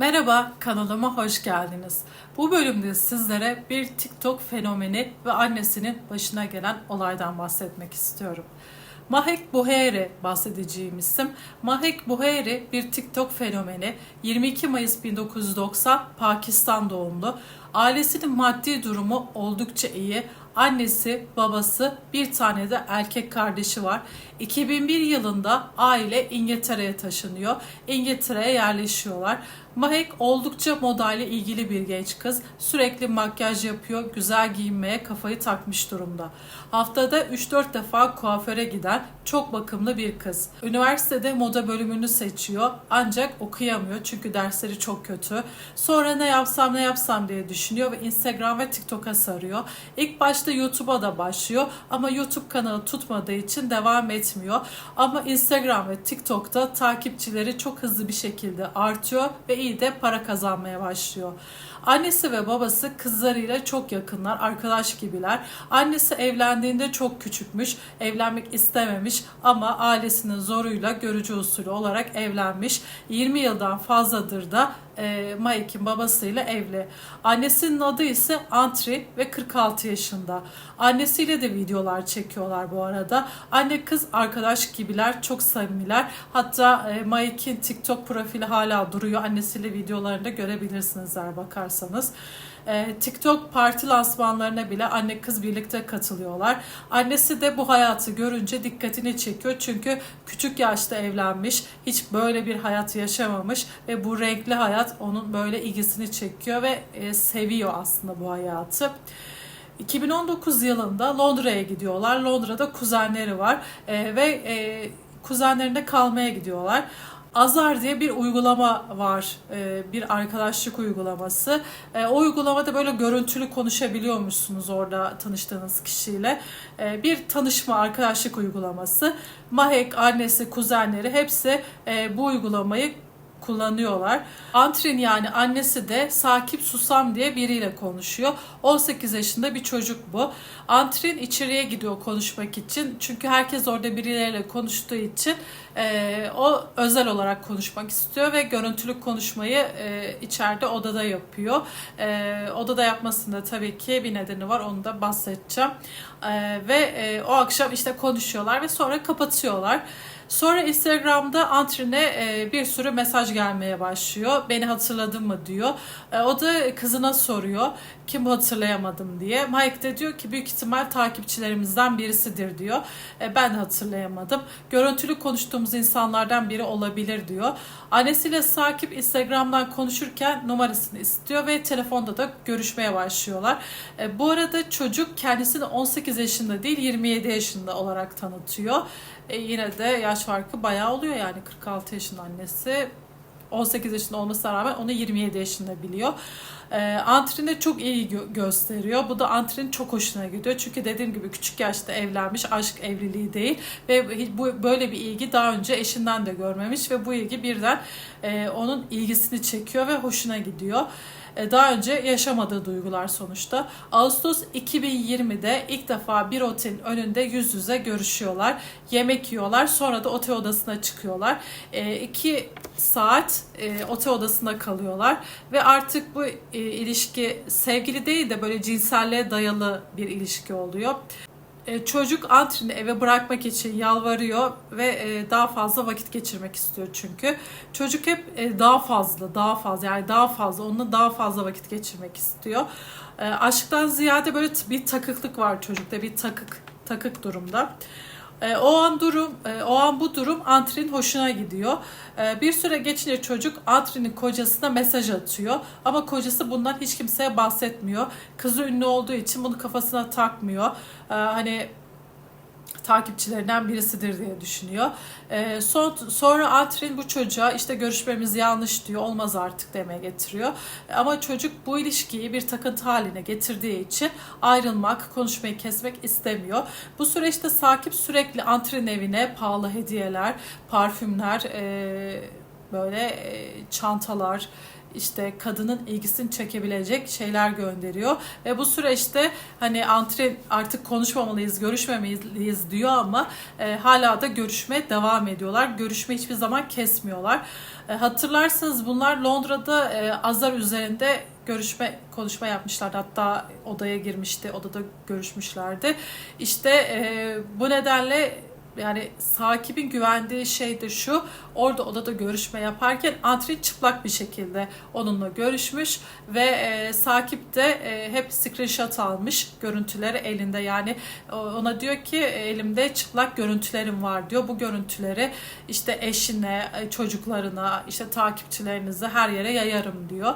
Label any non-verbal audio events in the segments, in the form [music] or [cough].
Merhaba, kanalıma hoş geldiniz. Bu bölümde sizlere bir TikTok fenomeni ve annesinin başına gelen olaydan bahsetmek istiyorum. Mahek Buheri bahsedeceğim isim. Mahek Buheri bir TikTok fenomeni. 22 Mayıs 1990 Pakistan doğumlu. Ailesinin maddi durumu oldukça iyi. Annesi, babası, bir tane de erkek kardeşi var. 2001 yılında aile İngiltere'ye taşınıyor. İngiltere'ye yerleşiyorlar. Mahek oldukça modayla ilgili bir genç kız. Sürekli makyaj yapıyor, güzel giyinmeye kafayı takmış durumda. Haftada 3-4 defa kuaföre giden çok bakımlı bir kız. Üniversitede moda bölümünü seçiyor ancak okuyamıyor çünkü dersleri çok kötü. Sonra ne yapsam ne yapsam diye düşünüyor ve Instagram ve TikTok'a sarıyor. İlk başta YouTube'a da başlıyor ama YouTube kanalı tutmadığı için devam etmiyor. Ama Instagram ve TikTok'ta takipçileri çok hızlı bir şekilde artıyor ve iyi de para kazanmaya başlıyor. Annesi ve babası kızlarıyla çok yakınlar, arkadaş gibiler. Annesi evlendiğinde çok küçükmüş, evlenmek istememiş ama ailesinin zoruyla görücü usulü olarak evlenmiş. 20 yıldan fazladır da e, Maik'in babasıyla evli. Annesinin adı ise Antri ve 46 yaşında. Annesiyle de videolar çekiyorlar bu arada. Anne kız arkadaş gibiler, çok samimiler. Hatta e, Maik'in TikTok profili hala duruyor. Annesiyle videolarında görebilirsiniz eğer bakarsanız. E, TikTok parti lansmanlarına bile anne kız birlikte katılıyorlar. Annesi de bu hayatı görünce dikkatini çekiyor. Çünkü küçük yaşta evlenmiş, hiç böyle bir hayat yaşamamış ve bu renkli hayat onun böyle ilgisini çekiyor ve e, seviyor aslında bu hayatı. 2019 yılında Londra'ya gidiyorlar. Londra'da kuzenleri var e, ve kuzenlerinde kalmaya gidiyorlar. Azar diye bir uygulama var. e, Bir arkadaşlık uygulaması. E, O uygulamada böyle görüntülü konuşabiliyormuşsunuz orada tanıştığınız kişiyle. E, Bir tanışma arkadaşlık uygulaması. Mahek, annesi, kuzenleri hepsi bu uygulamayı kullanıyorlar. Antrin yani annesi de Sakip Susam diye biriyle konuşuyor. 18 yaşında bir çocuk bu. Antrin içeriye gidiyor konuşmak için. Çünkü herkes orada birileriyle konuştuğu için e, o özel olarak konuşmak istiyor ve görüntülü konuşmayı e, içeride odada yapıyor. E, odada yapmasında tabii ki bir nedeni var onu da bahsedeceğim. E, ve e, o akşam işte konuşuyorlar ve sonra kapatıyorlar. Sonra Instagram'da Antrin'e e, bir sürü mesaj gelmeye başlıyor. Beni hatırladın mı diyor. E, o da kızına soruyor. Kim hatırlayamadım diye. Mike de diyor ki büyük ihtimal takipçilerimizden birisidir diyor. E, ben hatırlayamadım. Görüntülü konuştuğumuz insanlardan biri olabilir diyor. Annesiyle Sakip Instagram'dan konuşurken numarasını istiyor ve telefonda da görüşmeye başlıyorlar. E, bu arada çocuk kendisini 18 yaşında değil 27 yaşında olarak tanıtıyor. E, yine de yaş farkı bayağı oluyor yani 46 yaşında annesi 18 yaşında olmasına rağmen onu 27 yaşında biliyor. E, Antrin'e çok iyi gö- gösteriyor. Bu da Antrin'in çok hoşuna gidiyor. Çünkü dediğim gibi küçük yaşta evlenmiş, aşk evliliği değil ve bu böyle bir ilgi daha önce eşinden de görmemiş ve bu ilgi birden e, onun ilgisini çekiyor ve hoşuna gidiyor. E, daha önce yaşamadığı duygular sonuçta. Ağustos 2020'de ilk defa bir otelin önünde yüz yüze görüşüyorlar. Yemek yiyorlar. Sonra da otel odasına çıkıyorlar. E, iki saat e, otel odasında kalıyorlar. Ve artık bu e, ilişki sevgili değil de böyle cinselliğe dayalı bir ilişki oluyor. E, çocuk Antrin'i eve bırakmak için yalvarıyor ve e, daha fazla vakit geçirmek istiyor çünkü. Çocuk hep e, daha fazla, daha fazla yani daha fazla, onunla daha fazla vakit geçirmek istiyor. Aşktan ziyade böyle bir takıklık var çocukta, bir takık takık durumda. E, o an durum, e, o an bu durum Antrin'in hoşuna gidiyor. E, bir süre geçince çocuk Antrin'in kocasına mesaj atıyor. Ama kocası bundan hiç kimseye bahsetmiyor. Kızı ünlü olduğu için bunu kafasına takmıyor. E, hani takipçilerinden birisidir diye düşünüyor. Ee, son, sonra Antrin bu çocuğa işte görüşmemiz yanlış diyor, olmaz artık demeye getiriyor. Ama çocuk bu ilişkiyi bir takıntı haline getirdiği için ayrılmak, konuşmayı kesmek istemiyor. Bu süreçte Sakip sürekli Antrin evine pahalı hediyeler, parfümler, e, böyle e, çantalar, işte kadının ilgisini çekebilecek şeyler gönderiyor ve bu süreçte hani antre artık konuşmamalıyız, görüşmemeliyiz diyor ama e, hala da görüşme devam ediyorlar. Görüşme hiçbir zaman kesmiyorlar. E, hatırlarsanız bunlar Londra'da e, Azar üzerinde görüşme konuşma yapmışlardı. Hatta odaya girmişti, odada görüşmüşlerdi. İşte e, bu nedenle yani sakibin güvendiği şey de şu. Orada odada görüşme yaparken Antrin çıplak bir şekilde onunla görüşmüş ve e, sakip de e, hep screenshot almış görüntüleri elinde. Yani o- ona diyor ki elimde çıplak görüntülerim var diyor. Bu görüntüleri işte eşine, e, çocuklarına, işte takipçilerinize her yere yayarım diyor.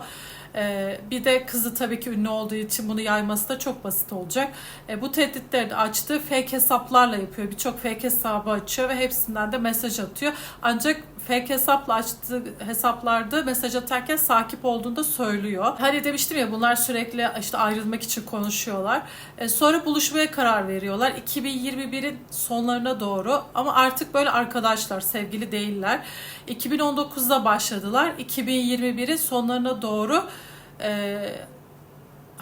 Ee, bir de kızı tabii ki ünlü olduğu için bunu yayması da çok basit olacak. Ee, bu tehditleri de açtığı fake hesaplarla yapıyor. Birçok fake hesabı açıyor ve hepsinden de mesaj atıyor. Ancak fake hesapla açtığı hesaplarda mesaj atarken sakip olduğunu da söylüyor. Hani demiştim ya bunlar sürekli işte ayrılmak için konuşuyorlar. Ee, sonra buluşmaya karar veriyorlar. 2021'in sonlarına doğru ama artık böyle arkadaşlar, sevgili değiller. 2019'da başladılar. 2021'in sonlarına doğru e,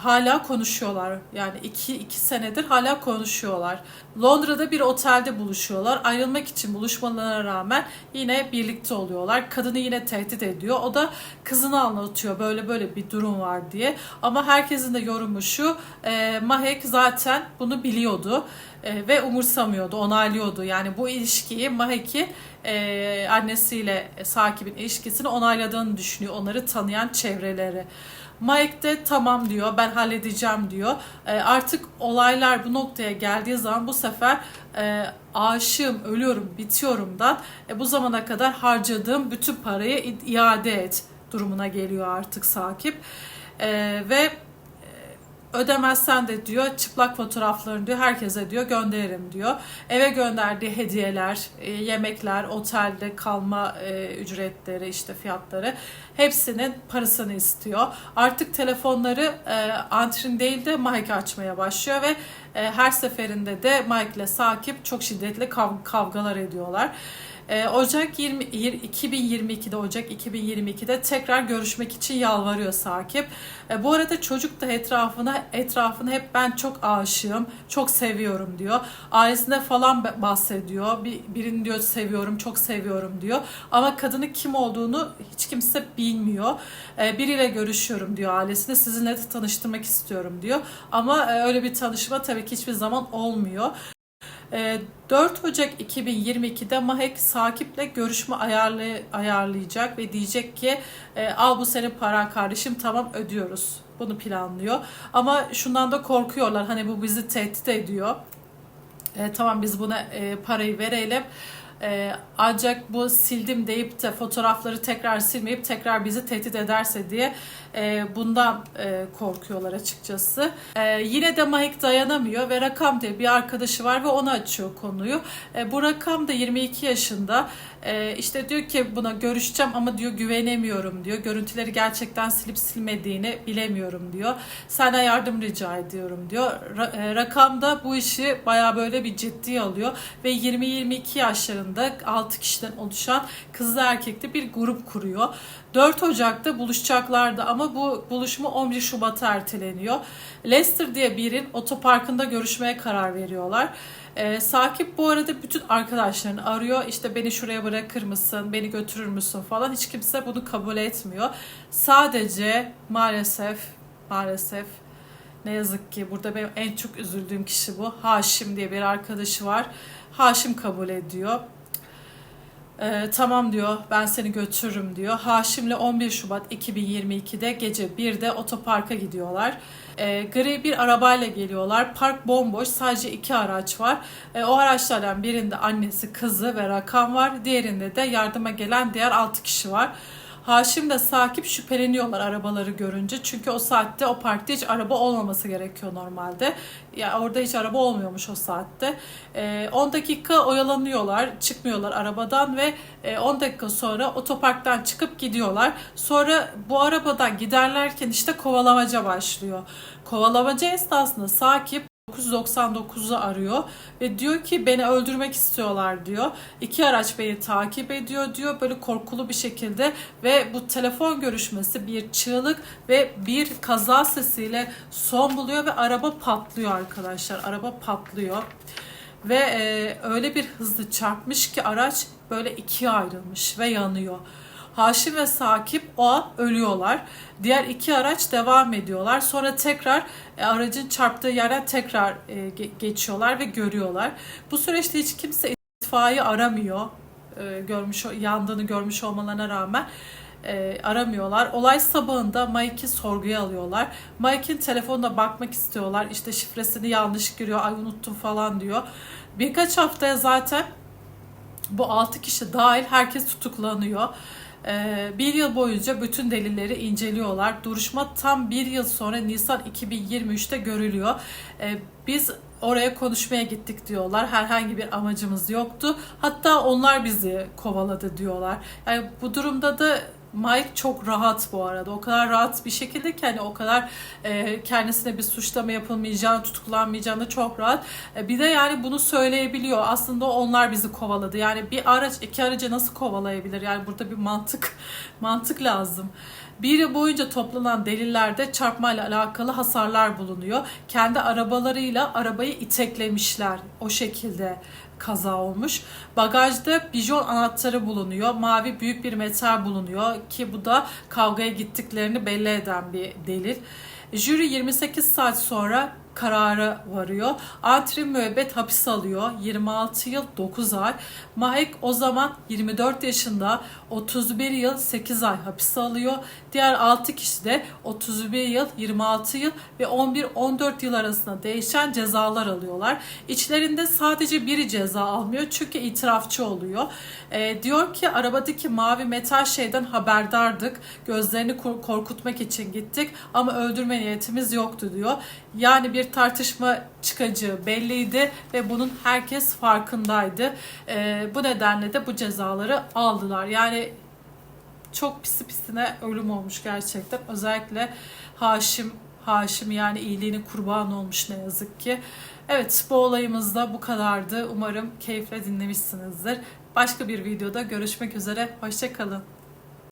hala konuşuyorlar. Yani iki, iki senedir hala konuşuyorlar. Londra'da bir otelde buluşuyorlar. Ayrılmak için buluşmalarına rağmen yine birlikte oluyorlar. Kadını yine tehdit ediyor. O da kızını anlatıyor böyle böyle bir durum var diye. Ama herkesin de yorumu şu. E, Mahek zaten bunu biliyordu. E, ve umursamıyordu, onaylıyordu. Yani bu ilişkiyi Mahek'i e, annesiyle Sakib'in ilişkisini onayladığını düşünüyor. Onları tanıyan çevreleri. Mike de tamam diyor ben halledeceğim diyor. E, artık olaylar bu noktaya geldiği zaman bu sefer e, aşığım, ölüyorum, bitiyorumdan e, bu zamana kadar harcadığım bütün parayı iade et durumuna geliyor artık Sakip. E, ve ödemezsen de diyor çıplak fotoğraflarını diyor herkese diyor gönderirim diyor. Eve gönderdiği hediyeler, e, yemekler, otelde kalma e, ücretleri, işte fiyatları hepsinin parasını istiyor. Artık telefonları e, Antrin değil de Mike açmaya başlıyor ve her seferinde de Mike ile Sakip çok şiddetli kav- kavgalar ediyorlar. E, Ocak 20, 2022'de Ocak 2022'de tekrar görüşmek için yalvarıyor Sakip. E, bu arada çocuk da etrafına etrafına hep ben çok aşığım, çok seviyorum diyor. Ailesine falan bahsediyor. Bir, birini diyor seviyorum, çok seviyorum diyor. Ama kadının kim olduğunu hiç kimse bilmiyor. E, biriyle görüşüyorum diyor ailesine. Sizinle de tanıştırmak istiyorum diyor. Ama e, öyle bir tanışma tabii ki hiçbir zaman olmuyor. E, 4 Ocak 2022'de Mahek Sakip'le görüşme ayarlay- ayarlayacak ve diyecek ki e, al bu senin paran kardeşim tamam ödüyoruz. Bunu planlıyor. Ama şundan da korkuyorlar hani bu bizi tehdit ediyor. E, tamam biz buna e, parayı verelim. E, ancak bu sildim deyip de fotoğrafları tekrar silmeyip tekrar bizi tehdit ederse diye e, bundan e, korkuyorlar açıkçası. E, yine de Mahik dayanamıyor ve Rakam diye bir arkadaşı var ve ona açıyor konuyu. E, bu Rakam da 22 yaşında. E, işte diyor ki buna görüşeceğim ama diyor güvenemiyorum diyor. Görüntüleri gerçekten silip silmediğini bilemiyorum diyor. Senden yardım rica ediyorum diyor. Ra- e, Rakam da bu işi baya böyle bir ciddiye alıyor ve 20-22 yaşlarında 6 kişiden oluşan kızlı erkekli bir grup kuruyor. 4 Ocak'ta buluşacaklardı ama bu buluşma 11 Şubat'a erteleniyor. Lester diye birinin otoparkında görüşmeye karar veriyorlar. Ee, Sakip bu arada bütün arkadaşlarını arıyor. İşte beni şuraya bırakır mısın, beni götürür müsün falan. Hiç kimse bunu kabul etmiyor. Sadece maalesef, maalesef ne yazık ki burada benim en çok üzüldüğüm kişi bu. Haşim diye bir arkadaşı var. Haşim kabul ediyor. Ee, tamam diyor ben seni götürürüm diyor. Haşim'le 11 Şubat 2022'de gece 1'de otoparka gidiyorlar. Ee, gri bir arabayla geliyorlar. Park bomboş sadece iki araç var. Ee, o araçlardan birinde annesi, kızı ve rakam var. Diğerinde de yardıma gelen diğer 6 kişi var. Haşim de Sakip şüpheleniyorlar arabaları görünce. Çünkü o saatte o parkta hiç araba olmaması gerekiyor normalde. Ya orada hiç araba olmuyormuş o saatte. Ee, 10 dakika oyalanıyorlar, çıkmıyorlar arabadan ve e, 10 dakika sonra otoparktan çıkıp gidiyorlar. Sonra bu arabadan giderlerken işte kovalamaca başlıyor. Kovalamaca esnasında Sakip 999'u arıyor ve diyor ki beni öldürmek istiyorlar diyor. İki araç beni takip ediyor diyor böyle korkulu bir şekilde ve bu telefon görüşmesi bir çığlık ve bir kaza sesiyle son buluyor ve araba patlıyor arkadaşlar. Araba patlıyor. Ve e, öyle bir hızlı çarpmış ki araç böyle ikiye ayrılmış ve yanıyor. Haşim ve Sakip o an ölüyorlar. Diğer iki araç devam ediyorlar. Sonra tekrar e, aracın çarptığı yerden tekrar e, ge- geçiyorlar ve görüyorlar. Bu süreçte hiç kimse itfaiye aramıyor. E, görmüş yandığını görmüş olmalarına rağmen e, aramıyorlar. Olay sabahında Mike'i sorguya alıyorlar. Mike'in telefonuna bakmak istiyorlar. İşte şifresini yanlış giriyor. Ay unuttum falan diyor. Birkaç haftaya zaten bu 6 kişi dahil herkes tutuklanıyor. Ee, bir yıl boyunca bütün delilleri inceliyorlar. Duruşma tam bir yıl sonra Nisan 2023'te görülüyor. Ee, biz oraya konuşmaya gittik diyorlar. Herhangi bir amacımız yoktu. Hatta onlar bizi kovaladı diyorlar. Yani bu durumda da Mike çok rahat bu arada. O kadar rahat bir şekilde ki hani o kadar e, kendisine bir suçlama yapılmayacağını, tutuklanmayacağını çok rahat. E, bir de yani bunu söyleyebiliyor. Aslında onlar bizi kovaladı. Yani bir araç iki aracı nasıl kovalayabilir? Yani burada bir mantık [laughs] mantık lazım. Bir yıl boyunca toplanan delillerde çarpmayla alakalı hasarlar bulunuyor. Kendi arabalarıyla arabayı iteklemişler. O şekilde kaza olmuş. Bagajda bijon anahtarı bulunuyor. Mavi büyük bir metal bulunuyor ki bu da kavgaya gittiklerini belli eden bir delil. Jüri 28 saat sonra karara varıyor. Antri müebbet hapis alıyor. 26 yıl 9 ay. Mahek o zaman 24 yaşında 31 yıl 8 ay hapis alıyor. Diğer 6 kişi de 31 yıl 26 yıl ve 11-14 yıl arasında değişen cezalar alıyorlar. İçlerinde sadece biri ceza almıyor çünkü itirafçı oluyor. Ee, diyor ki arabadaki mavi metal şeyden haberdardık. Gözlerini kor- korkutmak için gittik ama öldürme niyetimiz yoktu diyor. Yani bir tartışma çıkacağı belliydi ve bunun herkes farkındaydı. Ee, bu nedenle de bu cezaları aldılar. Yani çok pisi pisine ölüm olmuş gerçekten. Özellikle Haşim Haşim yani iyiliğini kurban olmuş ne yazık ki. Evet bu olayımız da bu kadardı. Umarım keyifle dinlemişsinizdir. Başka bir videoda görüşmek üzere. Hoşçakalın.